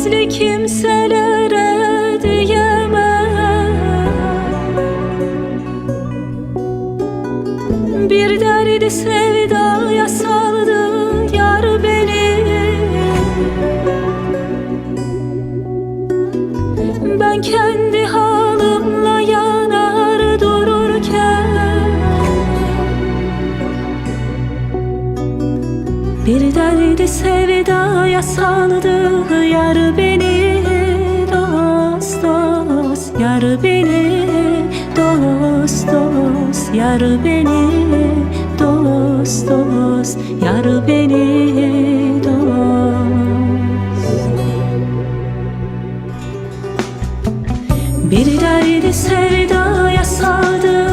gizli kimselere diyemem Bir derdi sevdaya saldı yar beni. Ben kendi Bir derdi sevdaya saldı yar beni Dost dost. Yar beni Dost dost. Yar beni Dost dost. Yar beni dost. Bir derdi sevdaya saldı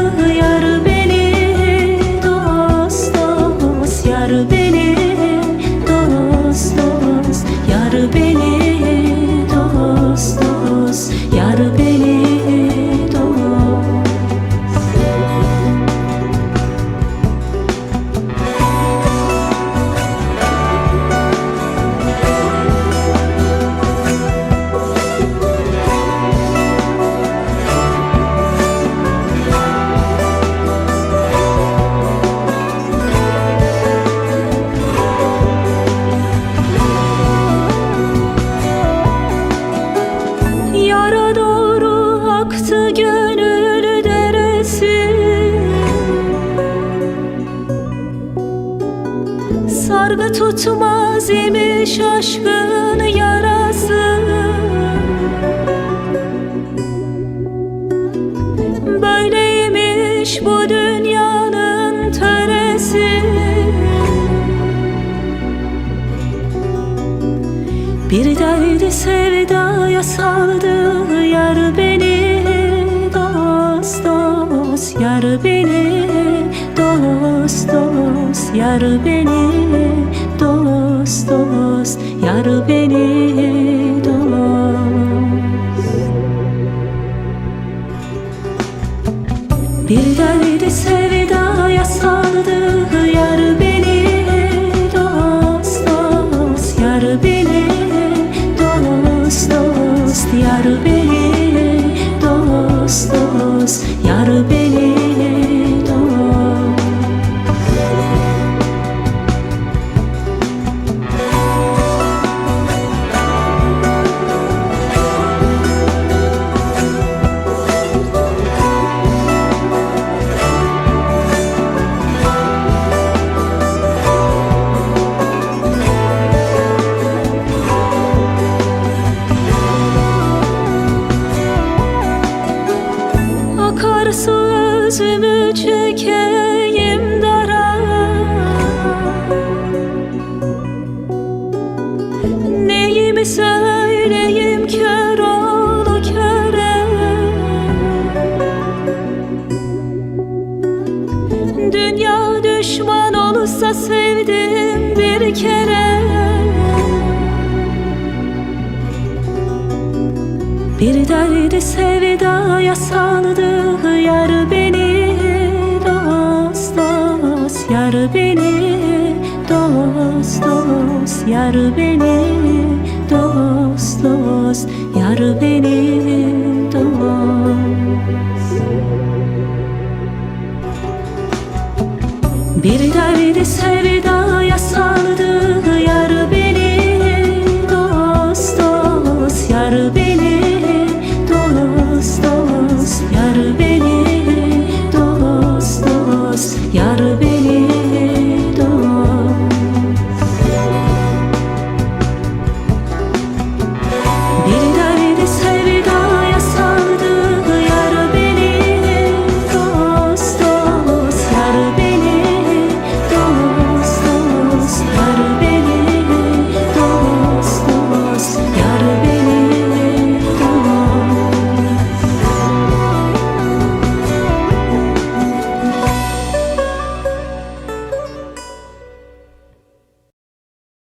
Sargı tutmaz imiş aşkın yarası. Böyleymiş bu dünyanın töresi. Bir derdi sevdaya saldı yar beni Dost dost yar beni Dost dost yar beni dost yar beni dost Bir derdi sevdaya saldı yar beni dost yar beni dost yar beni Neyimi söyleyeyim kör oğlu köre. Dünya düşman olursa sevdim bir kere. Bir derdi sevdaya saldı yar beni Dost dost yar beni Dost dost yar beni dost dost Yar beni dost. Bir derdi sevdaya saldım